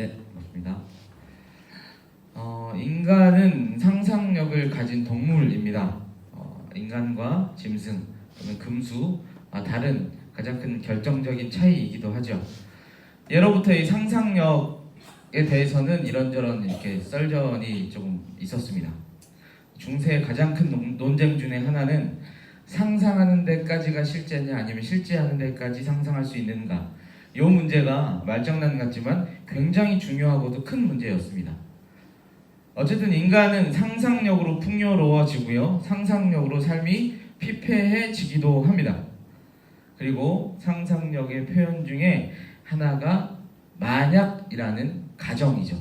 네, 맞습니다. 어, 인간은 상상력을 가진 동물입니다. 어, 인간과 짐승, 또는 금수, 아, 다른 가장 큰 결정적인 차이이기도 하죠. 예로부터 이 상상력에 대해서는 이런저런 이렇게 썰전이 조금 있었습니다. 중세의 가장 큰 논- 논쟁 중에 하나는 상상하는 데까지가 실제냐 아니면 실제하는 데까지 상상할 수 있는가 이 문제가 말장난 같지만 굉장히 중요하고도 큰 문제였습니다. 어쨌든 인간은 상상력으로 풍요로워지고요. 상상력으로 삶이 피폐해지기도 합니다. 그리고 상상력의 표현 중에 하나가 만약이라는 가정이죠.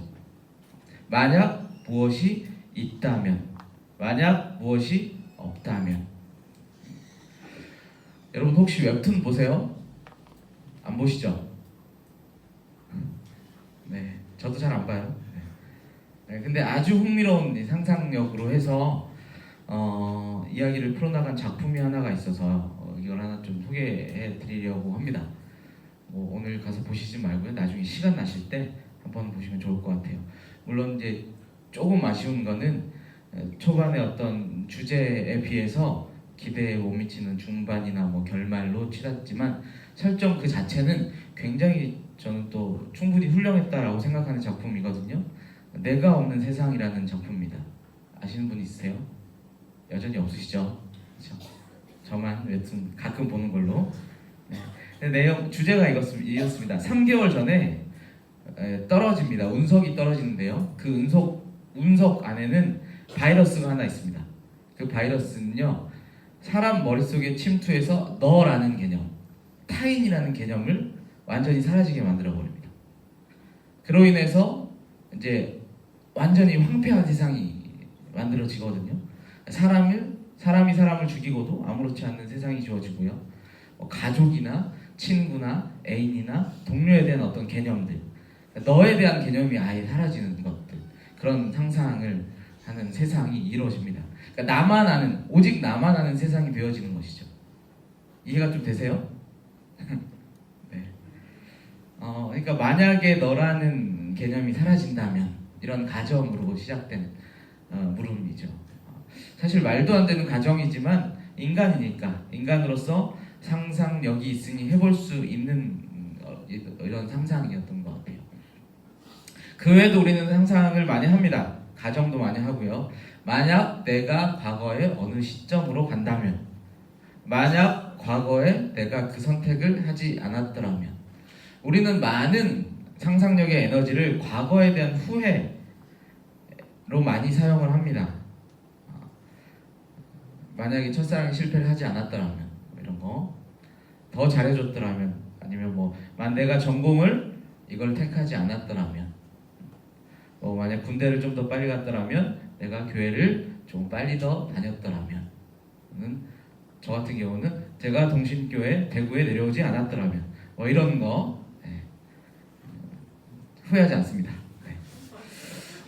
만약 무엇이 있다면, 만약 무엇이 없다면. 여러분 혹시 웹툰 보세요? 안 보시죠? 네, 저도 잘 안 봐요. 네. 네, 근데 아주 흥미로운 이 상상력으로 해서 어, 이야기를 풀어나간 작품이 하나가 있어서 어, 이걸 하나 좀 소개해 드리려고 합니다. 뭐 오늘 가서 보시지 말고요. 나중에 시간 나실 때 한번 보시면 좋을 것 같아요. 물론 이제 조금 아쉬운 거는 어, 초반에 어떤 주제에 비해서 기대에 못 미치는 중반이나 뭐 결말로 치닫지만 설정 그 자체는 굉장히 저는 또 충분히 훌륭했다라고 생각하는 작품이거든요. 내가 없는 세상이라는 작품입니다. 아시는 분 있으세요? 여전히 없으시죠? 그렇죠? 저만 웹툰 가끔 보는 걸로. 네. 내용 주제가 이었습니다. 3개월 전에 에, 떨어집니다. 운석이 떨어지는데요. 그 운석 운석 안에는 바이러스가 하나 있습니다. 그 바이러스는요. 사람 머릿속에 침투해서 너라는 개념, 타인이라는 개념을 완전히 사라지게 만들어 버립니다. 그로 인해서 이제 완전히 황폐한 세상이 만들어지거든요. 사람을 사람이 사람을 죽이고도 아무렇지 않는 세상이 주어지고요. 뭐 가족이나 친구나 애인이나 동료에 대한 어떤 개념들, 너에 대한 개념이 아예 사라지는 것들 그런 상상을 하는 세상이 이루어집니다. 그러니까 나만 아는 오직 나만 아는 세상이 되어지는 것이죠. 이해가 좀 되세요? 네. 어, 그러니까 만약에 너라는 개념이 사라진다면 이런 가정으로 시작되는 어, 물음이죠. 어, 사실 말도 안 되는 가정이지만 인간이니까 인간으로서 상상력이 있으니 해볼 수 있는 음, 어, 이- 이런 상상이었던 것. 그 외에도 우리는 상상을 많이 합니다. 가정도 많이 하고요. 만약 내가 과거의 어느 시점으로 간다면, 만약 과거에 내가 그 선택을 하지 않았더라면, 우리는 많은 상상력의 에너지를 과거에 대한 후회로 많이 사용을 합니다. 어, 만약에 첫사랑이 실패를 하지 않았더라면, 뭐 이런 거, 더 잘해줬더라면, 아니면 뭐, 만 내가 전공을 이걸 택하지 않았더라면, 뭐 만약 군대를 좀 더 빨리 갔더라면 내가 교회를 좀 빨리 더 다녔더라면 는저 같은 경우는 제가 동신교회 대구에 내려오지 않았더라면 뭐 이런 거 네. 후회하지 않습니다. 네.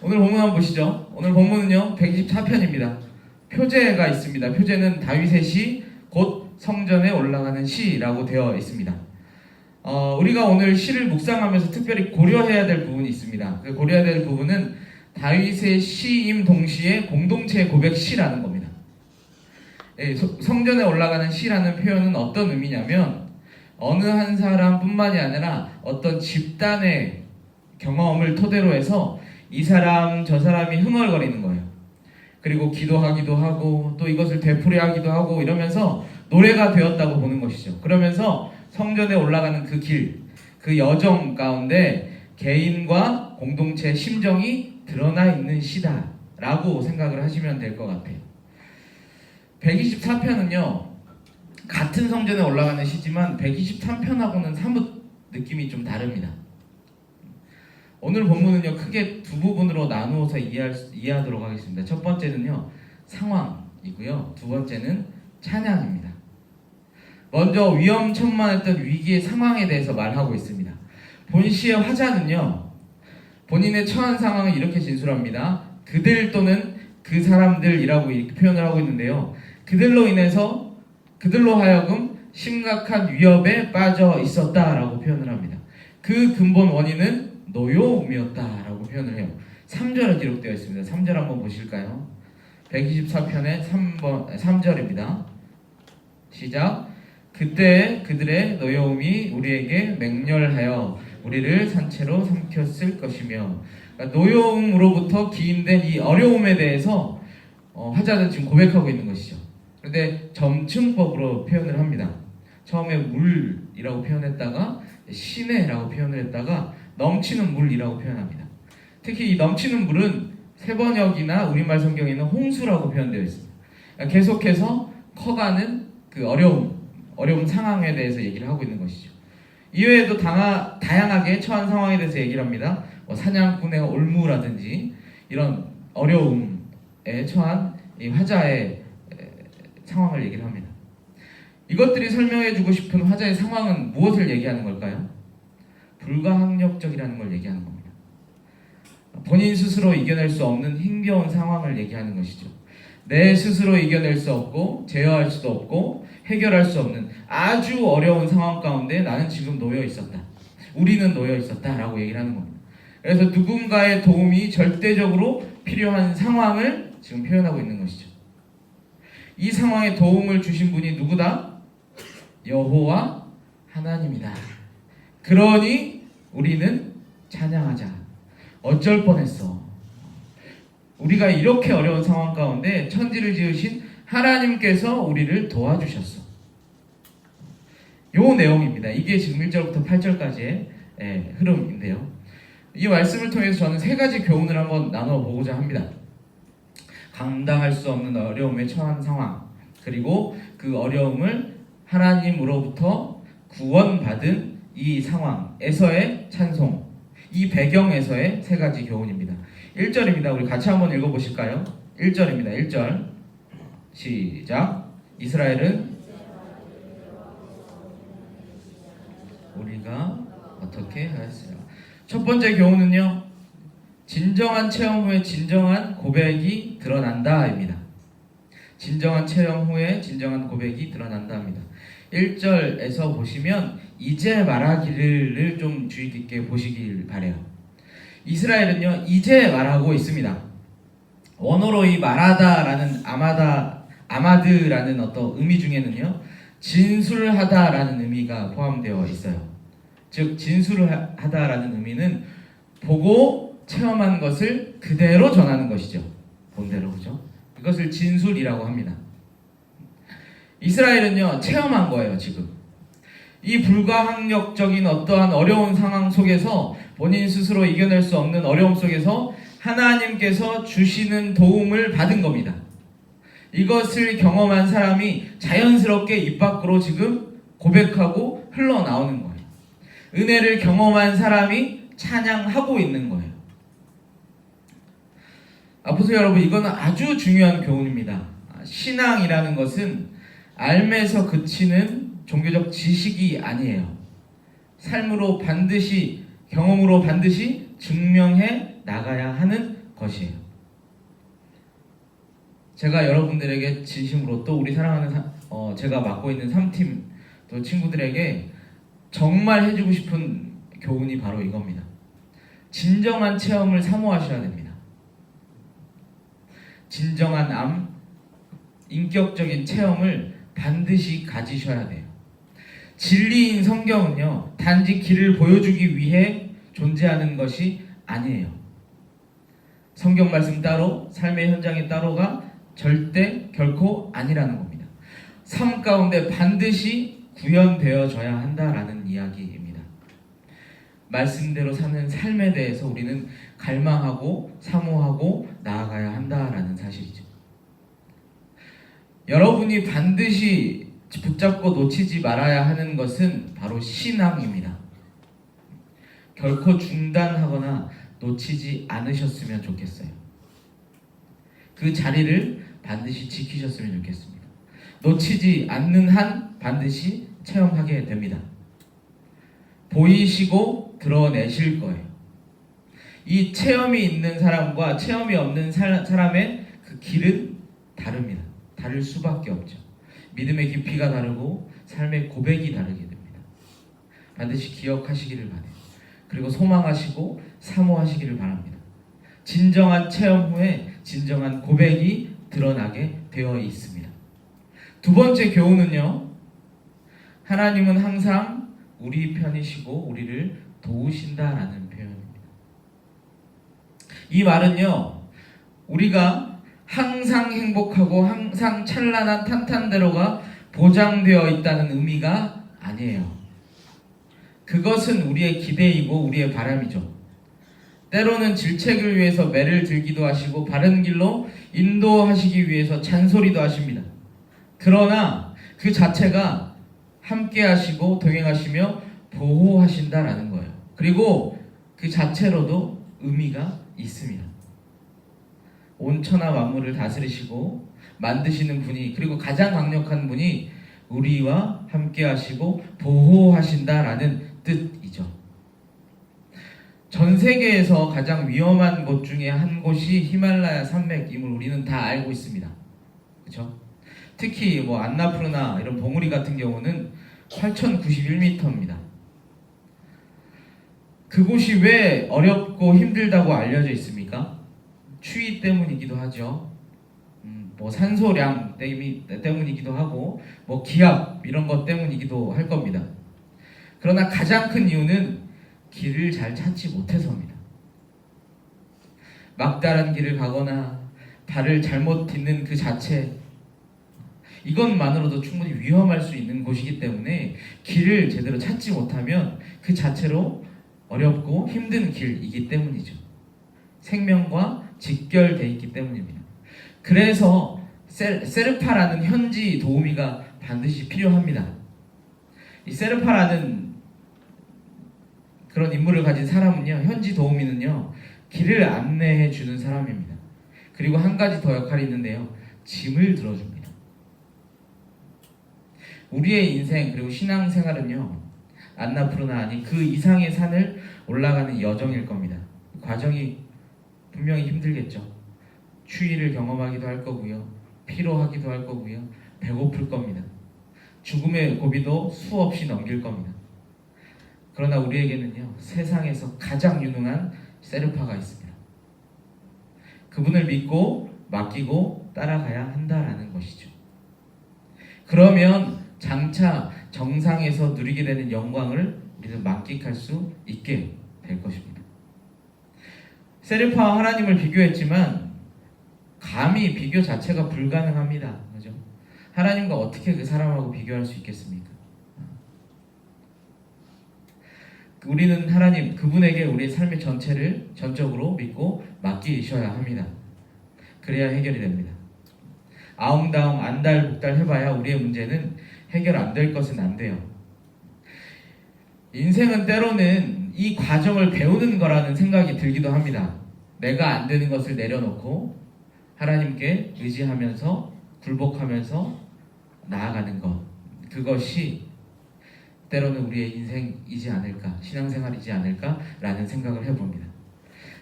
오늘 본문 한번 보시죠. 오늘 본문은요 124편입니다. 표제가 있습니다. 표제는 다윗의 시, 곧 성전에 올라가는 시라고 되어 있습니다. 어, 우리가 오늘 시를 묵상하면서 특별히 고려해야 될 부분이 있습니다. 그 고려해야 될 부분은 다윗의 시임 동시에 공동체 고백 시라는 겁니다. 예, 소- 성전에 올라가는 시라는 표현은 어떤 의미냐면 어느 한 사람뿐만이 아니라 어떤 집단의 경험을 토대로 해서 이 사람 저 사람이 흥얼거리는 거예요. 그리고 기도하기도 하고 또 이것을 되풀이하기도 하고 이러면서 노래가 되었다고 보는 것이죠. 그러면서 성전에 올라가는 그 길, 그 여정 가운데 개인과 공동체의 심정이 드러나 있는 시다라고 생각을 하시면 될 것 같아요. 124편은요, 같은 성전에 올라가는 시지만 123편하고는 사뭇 느낌이 좀 다릅니다. 오늘 본문은요, 크게 두 부분으로 나누어서 이해할, 수- 이해하도록 하겠습니다. 첫 번째는요, 상황이고요. 두 번째는 찬양입니다. 먼저 위험천만했던 위기의 상황에 대해서 말하고 있습니다. 본시의 화자는요, 본인의 처한 상황을 이렇게 진술합니다. 그들 또는 그 사람들이라고 이렇게 표현을 하고 있는데요. 그들로 인해서 그들로 하여금 심각한 위협에 빠져 있었다라고 표현을 합니다. 그 근본 원인은 노여움이었다라고 표현을 해요. 3절에 기록되어 있습니다. 3절 한번 보실까요? 124편의 3번 3절입니다. 시작. 그때 그들의 노여움이 우리에게 맹렬하여 우리를 산채로 삼켰을 것이며 그러니까 노여움으로부터 기인된 이 어려움에 대해서 어, 화자는 지금 고백하고 있는 것이죠. 그런데 점층법으로 표현을 합니다. 처음에 물이라고 표현했다가 시내라고 표현을 했다가 넘치는 물이라고 표현합니다. 특히 이 넘치는 물은 세번역이나 우리말 성경에는 홍수라고 표현되어 있습니다. 그러니까 계속해서 커가는 그 어려움, 어려운 상황에 대해서 얘기를 하고 있는 것이죠. 이외에도 당하, 다양하게 처한 상황에 대해서 얘기를 합니다. 뭐 사냥꾼의 올무라든지 이런 어려움에 처한 이 화자의 에, 상황을 얘기를 합니다. 이것들이 설명해주고 싶은 화자의 상황은 무엇을 얘기하는 걸까요? 불가항력적이라는 걸 얘기하는 겁니다. 본인 스스로 이겨낼 수 없는 힘겨운 상황을 얘기하는 것이죠. 내 스스로 이겨낼 수 없고 제어할 수도 없고 해결할 수 없는 아주 어려운 상황 가운데 나는 지금 놓여 있었다. 우리는 놓여 있었다 라고 얘기를 하는 겁니다. 그래서 누군가의 도움이 절대적으로 필요한 상황을 지금 표현하고 있는 것이죠. 이 상황에 도움을 주신 분이 누구다? 여호와 하나님이다. 그러니 우리는 찬양하자. 어쩔 뻔했어. 우리가 이렇게 어려운 상황 가운데 천지를 지으신 하나님께서 우리를 도와주셨어. 요 내용입니다. 이게 지금 1절부터 8절까지의 예, 흐름인데요. 이 말씀을 통해서 저는 세 가지 교훈을 한번 나눠 보고자 합니다. 감당할 수 없는 어려움에 처한 상황, 그리고 그 어려움을 하나님으로부터 구원받은 이 상황에서의 찬송, 이 배경에서의 세 가지 교훈입니다. 1절입니다. 우리 같이 한번 읽어보실까요? 1절입니다. 1절. 시작. 이스라엘은 우리가 어떻게 하였어요? 첫 번째 교훈은요. 진정한 체험 후에 진정한 고백이 드러난다입니다. 진정한 체험 후에 진정한 고백이 드러난다입니다. 1절에서 보시면 이제 말하기를 좀 주의 깊게 보시길 바래요. 이스라엘은요 이제 말하고 있습니다. 원어로 이 말하다라는 아마다 아마드라는 어떤 의미 중에는요 진술하다라는 의미가 포함되어 있어요. 즉 진술을 하- 하다라는 의미는 보고 체험한 것을 그대로 전하는 것이죠. 본대로 그죠? 이것을 진술이라고 합니다. 이스라엘은요 체험한 거예요 지금. 이 불가항력적인 어떠한 어려운 상황 속에서 본인 스스로 이겨낼 수 없는 어려움 속에서 하나님께서 주시는 도움을 받은 겁니다. 이것을 경험한 사람이 자연스럽게 입 밖으로 지금 고백하고 흘러나오는 거예요. 은혜를 경험한 사람이 찬양하고 있는 거예요. 아 보세요 여러분 이거는 아주 중요한 교훈입니다. 아, 신앙이라는 것은 알면서 그치는 종교적 지식이 아니에요. 삶으로 반드시 경험으로 반드시 증명해 나가야 하는 것이에요. 제가 여러분들에게 진심으로 또 우리 사랑하는 사- 어, 제가 맡고 있는 3팀 또 친구들에게 정말 해주고 싶은 교훈이 바로 이겁니다. 진정한 체험을 사모하셔야 됩니다. 진정한 암, 인격적인 체험을 반드시 가지셔야 돼요. 진리인 성경은요, 단지 길을 보여주기 위해 존재하는 것이 아니에요. 성경 말씀 따로, 삶의 현장이 따로가 절대 결코 아니라는 겁니다. 삶 가운데 반드시 구현되어져야 한다라는 이야기입니다. 말씀대로 사는 삶에 대해서 우리는 갈망하고 사모하고 나아가야 한다라는 사실이죠. 여러분이 반드시 붙잡고 놓치지 말아야 하는 것은 바로 신앙입니다. 결코 중단하거나 놓치지 않으셨으면 좋겠어요. 그 자리를 반드시 지키셨으면 좋겠습니다. 놓치지 않는 한 반드시 체험하게 됩니다. 보이시고 드러내실 거예요. 이 체험이 있는 사람과 체험이 없는 사- 사람의 그 길은 다릅니다. 다를 수밖에 없죠. 믿음의 깊이가 다르고 삶의 고백이 다르게 됩니다. 반드시 기억하시기를 바래요. 그리고 소망하시고 사모하시기를 바랍니다. 진정한 체험 후에 진정한 고백이 드러나게 되어 있습니다. 두 번째 교훈은요. 하나님은 항상 우리 편이시고 우리를 도우신다라는 표현입니다. 이 말은요. 우리가 항상 행복하고 항상 찬란한 탄탄대로가 보장되어 있다는 의미가 아니에요. 그것은 우리의 기대이고 우리의 바람이죠. 때로는 질책을 위해서 매를 들기도 하시고 바른 길로 인도하시기 위해서 잔소리도 하십니다. 그러나 그 자체가 함께 하시고 동행하시며 보호하신다라는 거예요. 그리고 그 자체로도 의미가 있습니다. 온 천하 만물을 다스리시고 만드시는 분이 그리고 가장 강력한 분이 우리와 함께 하시고 보호하신다라는 뜻이죠. 전 세계에서 가장 위험한 곳 중에 한 곳이 히말라야 산맥임을 우리는 다 알고 있습니다. 그렇죠? 특히 뭐 안나푸르나 이런 봉우리 같은 경우는 8,091m입니다. 그곳이 왜 어렵고 힘들다고 알려져 있습니까? 추위 때문이기도 하죠. 음, 뭐 산소량 때문이- 때문이기도 하고 뭐 기압 이런 것 때문이기도 할 겁니다. 그러나 가장 큰 이유는 길을 잘 찾지 못해서입니다. 막다른 길을 가거나 발을 잘못 딛는 그 자체 이것만으로도 충분히 위험할 수 있는 곳이기 때문에 길을 제대로 찾지 못하면 그 자체로 어렵고 힘든 길이기 때문이죠. 생명과 직결돼 있기 때문입니다. 그래서 세, 세르파라는 현지 도우미가 반드시 필요합니다. 이 세르파라는 그런 인물을 가진 사람은요, 현지 도우미는요, 길을 안내해 주는 사람입니다. 그리고 한 가지 더 역할이 있는데요, 짐을 들어줍니다. 우리의 인생 그리고 신앙생활은요, 안나푸르나 아닌 그 이상의 산을 올라가는 여정일 겁니다. 과정이 분명히 힘들겠죠. 추위를 경험하기도 할 거고요. 피로하기도 할 거고요. 배고플 겁니다. 죽음의 고비도 수없이 넘길 겁니다. 그러나 우리에게는요, 세상에서 가장 유능한 세르파가 있습니다. 그분을 믿고 맡기고 따라가야 한다라는 것이죠. 그러면 장차 정상에서 누리게 되는 영광을 우리는 만끽할 수 있게 될 것입니다. 세르파와 하나님을 비교했지만 감히 비교 자체가 불가능합니다. 그죠? 하나님과 어떻게 그 사람하고 비교할 수 있겠습니까? 우리는 하나님 그분에게 우리의 삶의 전체를 전적으로 믿고 맡기셔야 합니다. 그래야 해결이 됩니다. 아웅다웅 안달복달 해봐야 우리의 문제는 해결 안 될 것은 안 돼요. 인생은 때로는 이 과정을 배우는 거라는 생각이 들기도 합니다. 내가 안 되는 것을 내려놓고 하나님께 의지하면서 굴복하면서 나아가는 것. 그것이 때로는 우리의 인생이지 않을까, 신앙생활이지 않을까라는 생각을 해봅니다.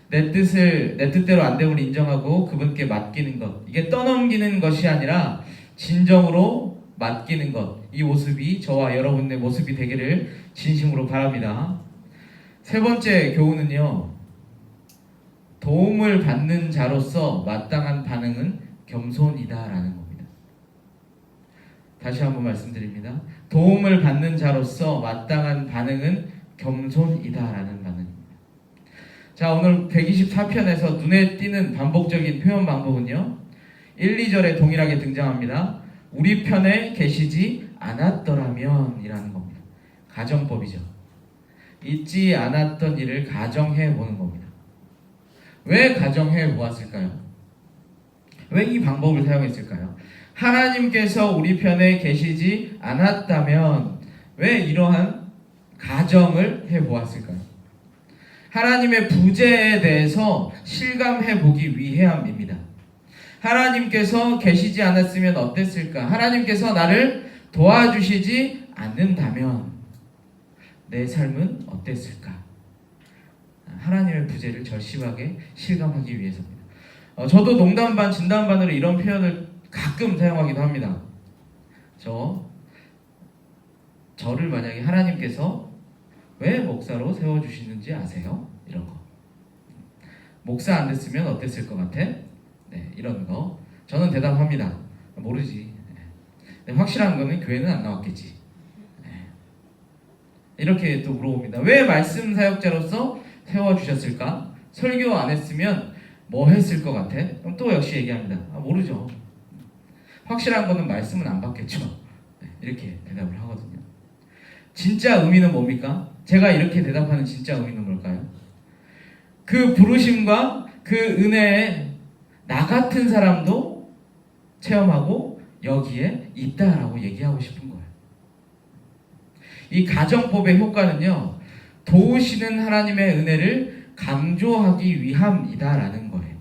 내 뜻을 내 뜻대로 안 됨을 인정하고 그분께 맡기는 것. 이게 떠넘기는 것이 아니라 진정으로 맡기는 것. 이 모습이 저와 여러분의 모습이 되기를 진심으로 바랍니다. 세 번째 교훈은요. 도움을 받는 자로서 마땅한 반응은 겸손이다라는 겁니다. 다시 한번 말씀드립니다. 도움을 받는 자로서 마땅한 반응은 겸손이다라는 반응입니다. 자, 오늘 124편에서 눈에 띄는 반복적인 표현 방법은요. 1, 2절에 동일하게 등장합니다. 우리 편에 계시지 않았더라면 이라는 겁니다. 가정법이죠. 잊지 않았던 일을 가정해 보는 겁니다. 왜 가정해 보았을까요? 왜 이 방법을 사용했을까요? 하나님께서 우리 편에 계시지 않았다면 왜 이러한 가정을 해 보았을까요? 하나님의 부재에 대해서 실감해 보기 위함입니다. 하나님께서 계시지 않았으면 어땠을까? 하나님께서 나를 도와주시지 않는다면 내 삶은 어땠을까? 하나님의 부재를 절실하게 실감하기 위해서입니다. 어, 저도 농담 반, 진담 반으로 이런 표현을 가끔 사용하기도 합니다. 저 저를 만약에 하나님께서 왜 목사로 세워 주시는지 아세요? 이런 거. 목사 안 됐으면 어땠을 것 같아? 네, 이런 거. 저는 대답합니다. 모르지. 네. 확실한 거는 교회는 안 나왔겠지. 네. 이렇게 또 물어봅니다. 왜 말씀 사역자로서 세워 주셨을까? 설교 안 했으면 뭐 했을 것 같아? 그럼 또 역시 얘기합니다. 아, 모르죠. 확실한 거는 말씀은 안 받겠죠. 네, 이렇게 대답을 하거든요. 진짜 의미는 뭡니까? 제가 이렇게 대답하는 진짜 의미는 뭘까요? 그 부르심과 그 은혜에 나 같은 사람도 체험하고 여기에 있다라고 얘기하고 싶은 거예요. 이 가정법의 효과는요, 도우시는 하나님의 은혜를 강조하기 위함이다라는 거예요.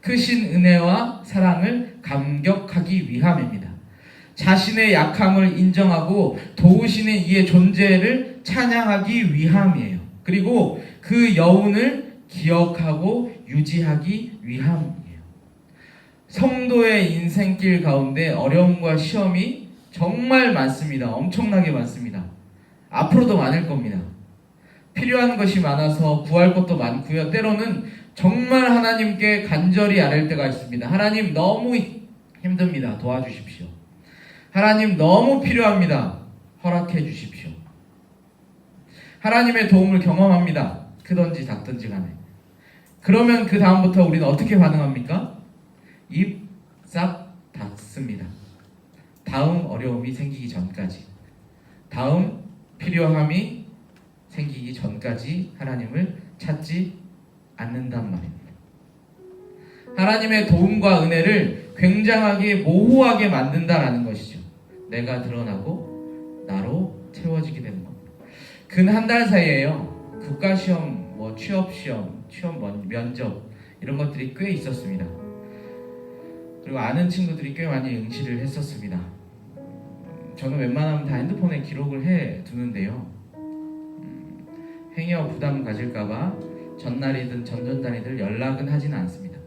크신 은혜와 사랑을 감격하기 위함입니다. 자신의 약함을 인정하고 도우시는 이의 존재를 찬양하기 위함이에요. 그리고 그 여운을 기억하고 유지하기 위함이에요. 성도의 인생길 가운데 어려움과 시험이 정말 많습니다. 엄청나게 많습니다. 앞으로도 많을 겁니다. 필요한 것이 많아서 구할 것도 많고요. 때로는 정말 하나님께 간절히 아랠 때가 있습니다. 하나님 너무 힘듭니다. 도와주십시오. 하나님 너무 필요합니다. 허락해 주십시오. 하나님의 도움을 경험합니다. 크던지 작던지 간에. 그러면 그 다음부터 우리는 어떻게 반응합니까? 입 싹 닫습니다. 다음 어려움이 생기기 전까지. 다음 필요함이 생기기 전까지 하나님을 찾지 않는단 말입니다. 하나님의 도움과 은혜를 굉장하게 모호하게 만든다라는 것이죠. 내가 드러나고 나로 채워지게 되는 겁니다. 근 한 달 사이에요. 국가 시험, 뭐 취업 시험, 취업 면접 이런 것들이 꽤 있었습니다. 그리고 아는 친구들이 꽤 많이 응시를 했었습니다. 저는 웬만하면 다 핸드폰에 기록을 해 두는데요. 음, 행여 부담 가질까봐 전날이든 전전날이든 연락은 하지는 않습니다.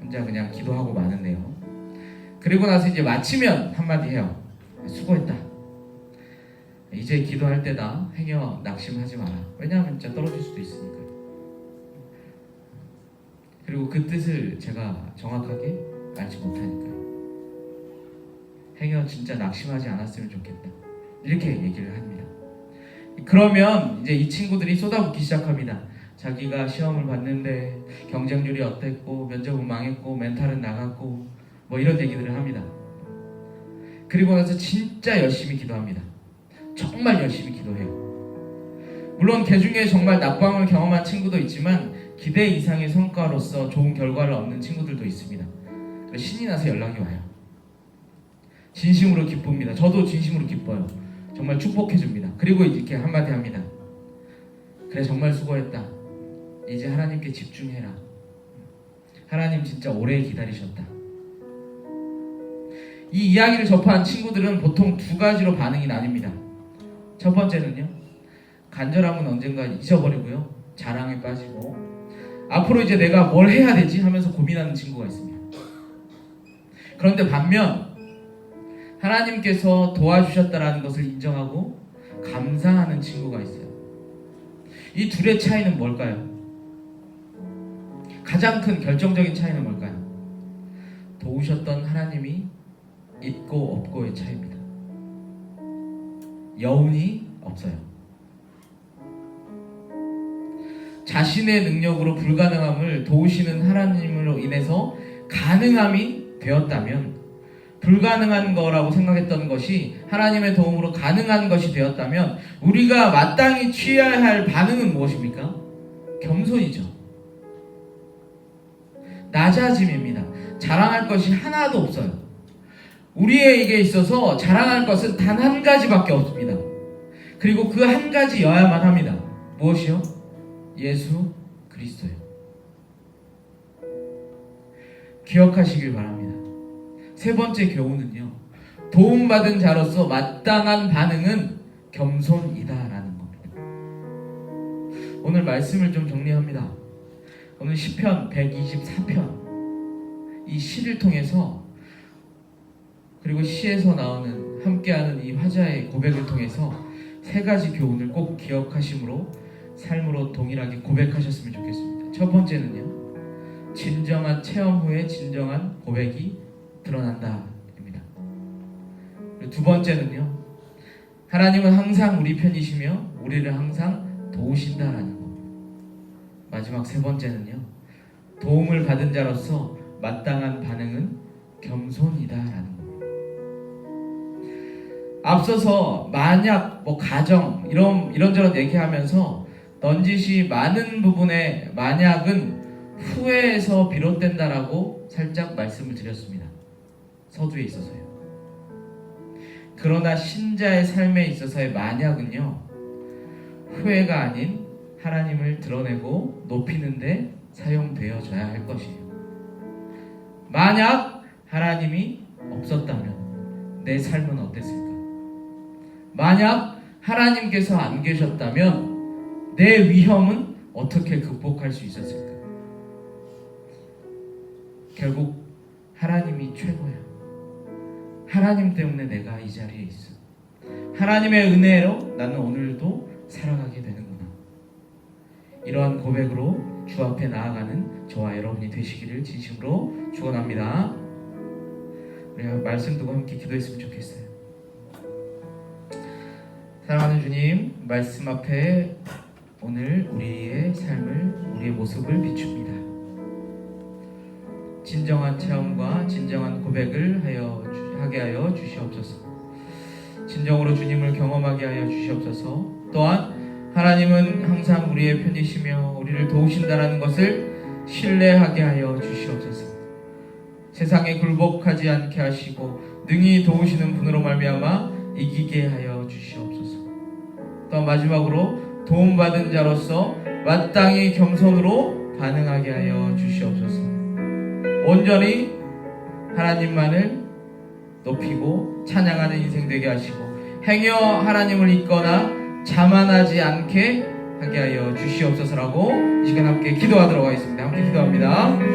혼자 그냥 기도하고 마는데요. 그리고 나서 이제 마치면 한마디 해요. 수고했다. 이제 기도할 때다. 행여 낙심하지 마라. 왜냐하면 진짜 떨어질 수도 있으니까. 그리고 그 뜻을 제가 정확하게 알지 못하니까요. 행여 진짜 낙심하지 않았으면 좋겠다. 이렇게 얘기를 합니다. 그러면 이제 이 친구들이 쏟아붓기 시작합니다. 자기가 시험을 봤는데 경쟁률이 어땠고 면접은 망했고 멘탈은 나갔고 뭐 이런 얘기들을 합니다. 그리고 나서 진짜 열심히 기도합니다. 정말 열심히 기도해요. 물론 개 중에 정말 낙방을 경험한 친구도 있지만 기대 이상의 성과로서 좋은 결과를 얻는 친구들도 있습니다. 신이 나서 연락이 와요. 진심으로 기쁩니다. 저도 진심으로 기뻐요. 정말 축복해 줍니다. 그리고 이렇게 한마디 합니다. 그래 정말 수고했다. 이제 하나님께 집중해라. 하나님 진짜 오래 기다리셨다. 이 이야기를 접한 친구들은 보통 두 가지로 반응이 나뉩니다. 첫 번째는요. 간절함은 언젠가 잊어버리고요. 자랑에 빠지고 앞으로 이제 내가 뭘 해야 되지 하면서 고민하는 친구가 있습니다. 그런데 반면 하나님께서 도와주셨다라는 것을 인정하고 감사하는 친구가 있어요. 이 둘의 차이는 뭘까요? 가장 큰 결정적인 차이는 뭘까요? 도우셨던 하나님이 있고 없고의 차이입니다. 여운이 없어요. 자신의 능력으로 불가능함을 도우시는 하나님으로 인해서 가능함이 되었다면 불가능한 거라고 생각했던 것이 하나님의 도움으로 가능한 것이 되었다면 우리가 마땅히 취해야 할 반응은 무엇입니까? 겸손이죠. 낮아짐입니다. 자랑할 것이 하나도 없어요. 우리에게 있어서 자랑할 것은 단 한 가지밖에 없습니다. 그리고 그 한 가지여야만 합니다. 무엇이요? 예수 그리스도요. 기억하시길 바랍니다. 세 번째 교훈은요. 도움받은 자로서 마땅한 반응은 겸손이다라는 겁니다. 오늘 말씀을 좀 정리합니다. 오늘 시편 124편 이 시를 통해서 그리고 시에서 나오는 함께하는 이 화자의 고백을 통해서 세 가지 교훈을 꼭 기억하심으로 삶으로 동일하게 고백하셨으면 좋겠습니다. 첫 번째는요. 진정한 체험 후에 진정한 고백이 드러난다입니다. 두 번째는요. 하나님은 항상 우리 편이시며 우리를 항상 도우신다라는 것. 마지막 세 번째는요. 도움을 받은 자로서 마땅한 반응은 겸손이다라는 것. 앞서서 만약 뭐 가정 이런 이런저런 얘기하면서 넌지시 많은 부분의 만약은 후회에서 비롯된다라고 살짝 말씀을 드렸습니다. 서두에 있어서요. 그러나 신자의 삶에 있어서의 만약은요. 후회가 아닌 하나님을 드러내고 높이는데 사용되어져야 할 것이에요. 만약 하나님이 없었다면 내 삶은 어땠을까? 만약 하나님께서 안 계셨다면 내 위험은 어떻게 극복할 수 있었을까? 결국 하나님이 최고야. 하나님 때문에 내가 이 자리에 있어. 하나님의 은혜로 나는 오늘도 살아가게 되는구나. 이러한 고백으로 주 앞에 나아가는 저와 여러분이 되시기를 진심으로 축원합니다. 우리가 말씀 두고 함께 기도했으면 좋겠어요. 사랑하는 주님, 말씀 앞에 오늘 우리의 삶을, 우리의 모습을 비춥니다. 진정한 체험과 진정한 고백을 하여 주- 하게 하여 주시옵소서. 진정으로 주님을 경험하게 하여 주시옵소서. 또한 하나님은 항상 우리의 편이시며 우리를 도우신다라는 것을 신뢰하게 하여 주시옵소서. 세상에 굴복하지 않게 하시고 능히 도우시는 분으로 말미암아 이기게 하여 주시옵소서. 또 마지막으로 도움받은 자로서 마땅히 겸손으로 반응하게 하여 주시옵소서. 온전히 하나님만을 높이고 찬양하는 인생 되게 하시고 행여 하나님을 잊거나 자만하지 않게 하게 하여 주시옵소서라고 이 시간 함께 기도하도록 하겠습니다. 함께 기도합니다.